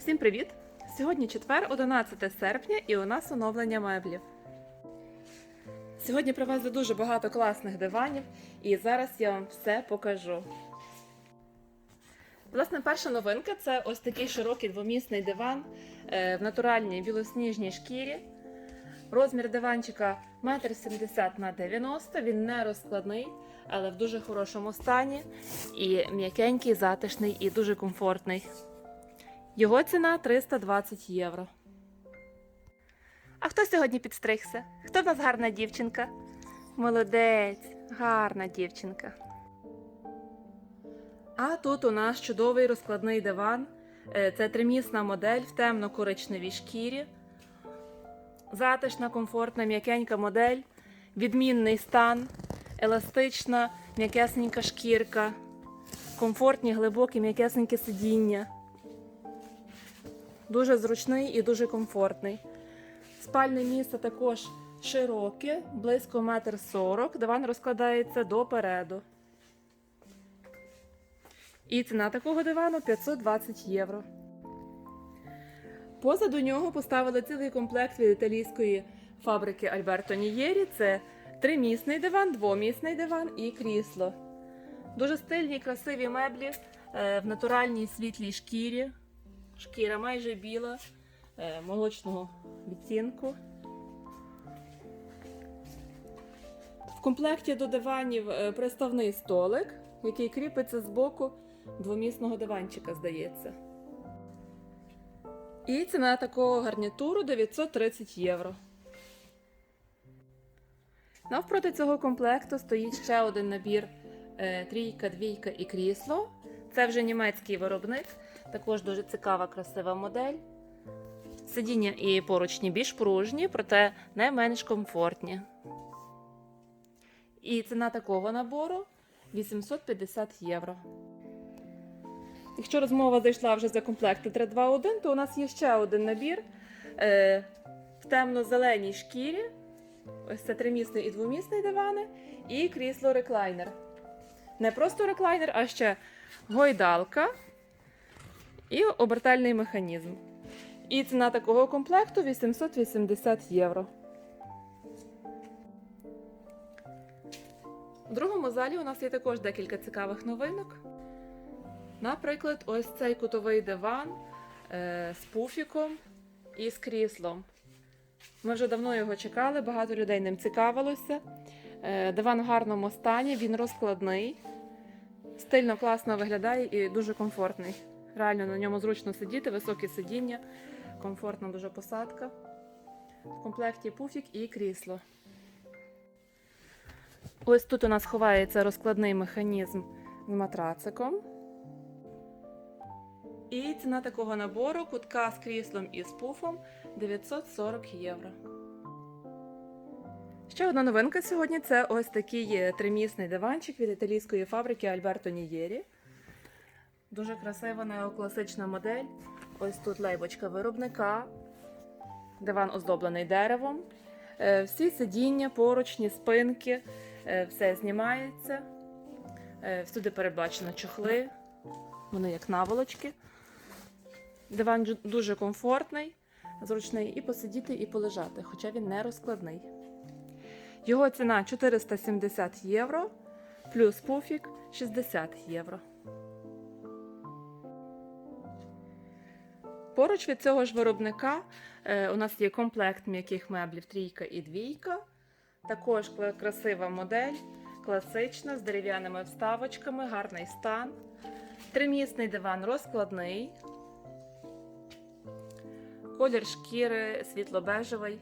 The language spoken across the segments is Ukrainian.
Всім привіт! Сьогодні четвер, 11 серпня, і у нас оновлення меблів. Сьогодні привезли дуже багато класних диванів, і зараз я вам все покажу. Власне, перша новинка це ось такий широкий двомісний диван е, в натуральній білосніжній шкірі. Розмір диванчика 1,70 на 90 Він не розкладний, але в дуже хорошому стані. І м'якенький, затишний і дуже комфортний. Його ціна 320 євро. А хто сьогодні підстригся? Хто в нас гарна дівчинка? Молодець, гарна дівчинка. А тут у нас чудовий розкладний диван. Е, Це тримісна модель в темно-коричневій шкірі. Затишна, комфортна, м'якенька модель, відмінний стан, еластична, м'якесенька шкірка, комфортні, глибокі, м'якесеньке сидіння. Дуже зручний і дуже комфортний. Спальне місце також широке, близько 1,40 м. Диван розкладається допереду. І ціна такого дивану 520 євро. Позаду нього поставили цілий комплект від італійської фабрики Альберто Нієрі. Це тримісний диван, двомісний диван і крісло. Дуже стильні, красиві меблі е, в натуральній світлій шкірі. Шкіра майже біла, е, молочного відтінку. В комплекті до диванів е, приставний столик, який кріпиться з боку двомісного диванчика, здається. І ціна такого гарнітуру 930 євро. Навпроти цього комплекту стоїть ще один набір е, трійка, двійка і крісло. Це вже німецький виробник, також дуже цікава, красива модель. Сидіння і поручні більш пружні, проте не менш комфортні. І ціна такого набору 850 євро. Якщо розмова зайшла вже за комплекти 321, то у нас є ще один набір е, в темно-зеленій шкірі. Ось це тримісний і двомісний дивани, і крісло реклайнер. Не просто реклайнер, а ще гойдалка і обертальний механізм. І ціна такого комплекту 880 євро. У другому залі у нас є також декілька цікавих новинок. Наприклад, ось цей кутовий диван е, з пуфіком і з кріслом. Ми вже давно його чекали, багато людей ним цікавилося. Е, диван в гарному стані, він розкладний, стильно, класно виглядає і дуже комфортний. Реально на ньому зручно сидіти, високі сидіння, комфортна дуже посадка. В комплекті пуфік і крісло. Ось тут у нас ховається розкладний механізм з матрациком. І ціна такого набору кутка з кріслом і з пуфом 940 євро. Ще одна новинка сьогодні це ось такий е, тримісний диванчик від італійської фабрики Альберто Нієрі. Дуже красива неокласична модель. Ось тут лейбочка виробника. Диван оздоблений деревом. Е, Всі сидіння, поручні, спинки, е, все знімається. Всюди передбачено чохли, вони як наволочки. Диван дуже комфортний, зручний і посидіти, і полежати, хоча він не розкладний. Його ціна 470 євро, плюс пуфік 60 євро. Поруч від цього ж виробника е, у нас є комплект м'яких меблів трійка і двійка. Також красива модель, класична, з дерев'яними вставочками, гарний стан. Тримісний диван розкладний. Колір шкіри світло-бежевий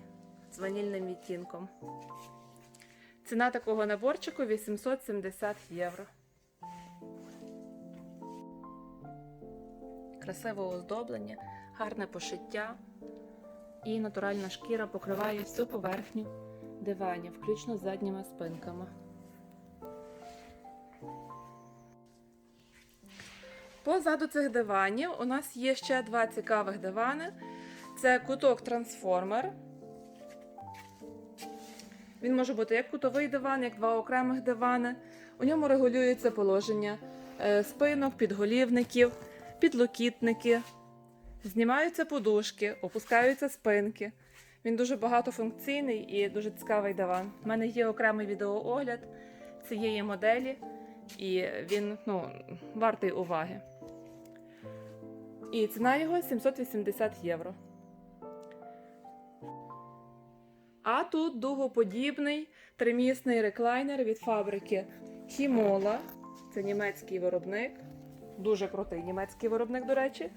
з ванільним відтінком. Ціна такого наборчику 870 євро. Красиве оздоблення, гарне пошиття і натуральна шкіра покриває всю поверхню диванів, включно з задніми спинками. Позаду цих диванів у нас є ще два цікавих дивани. Це куток трансформер. Він може бути як кутовий диван, як два окремих дивани. У ньому регулюється положення е, спинок, підголівників, підлокітники, Знімаються подушки, опускаються спинки. Він дуже багатофункційний і дуже цікавий диван. У мене є окремий відеоогляд цієї моделі, і він ну, вартий уваги. І ціна його 780 євро. А тут дугоподібний тримісний реклайнер від фабрики Хімола. Це німецький виробник. Дуже крутий німецький виробник, до речі.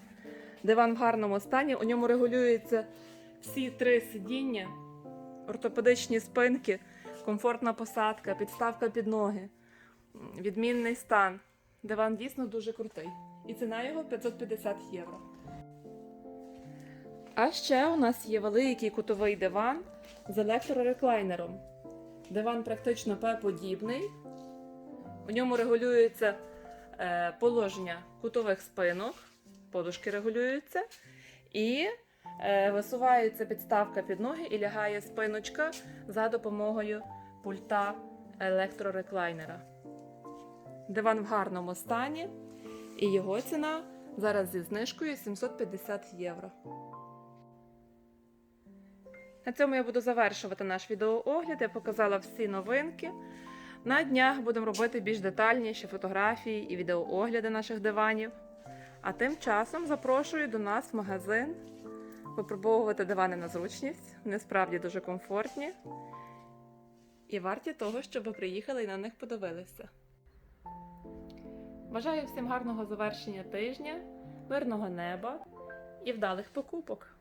Диван в гарному стані. У ньому регулюються всі три сидіння, ортопедичні спинки, комфортна посадка, підставка під ноги, відмінний стан. Диван дійсно дуже крутий. І ціна його 550 євро. А ще у нас є великий кутовий диван з електрореклайнером. Диван практично П-подібний. У ньому регулюється е, положення кутових спинок, подушки регулюються, і е, висувається підставка під ноги і лягає спиночка за допомогою пульта електрореклайнера. Диван в гарному стані, і його ціна зараз зі знижкою 750 євро. На цьому я буду завершувати наш відеоогляд. Я показала всі новинки. На днях будемо робити більш детальніші фотографії і відеоогляди наших диванів. А тим часом запрошую до нас в магазин випробовувати дивани на зручність. Вони справді дуже комфортні і варті того, щоб ви приїхали і на них подивилися. Бажаю всім гарного завершення тижня, мирного неба і вдалих покупок!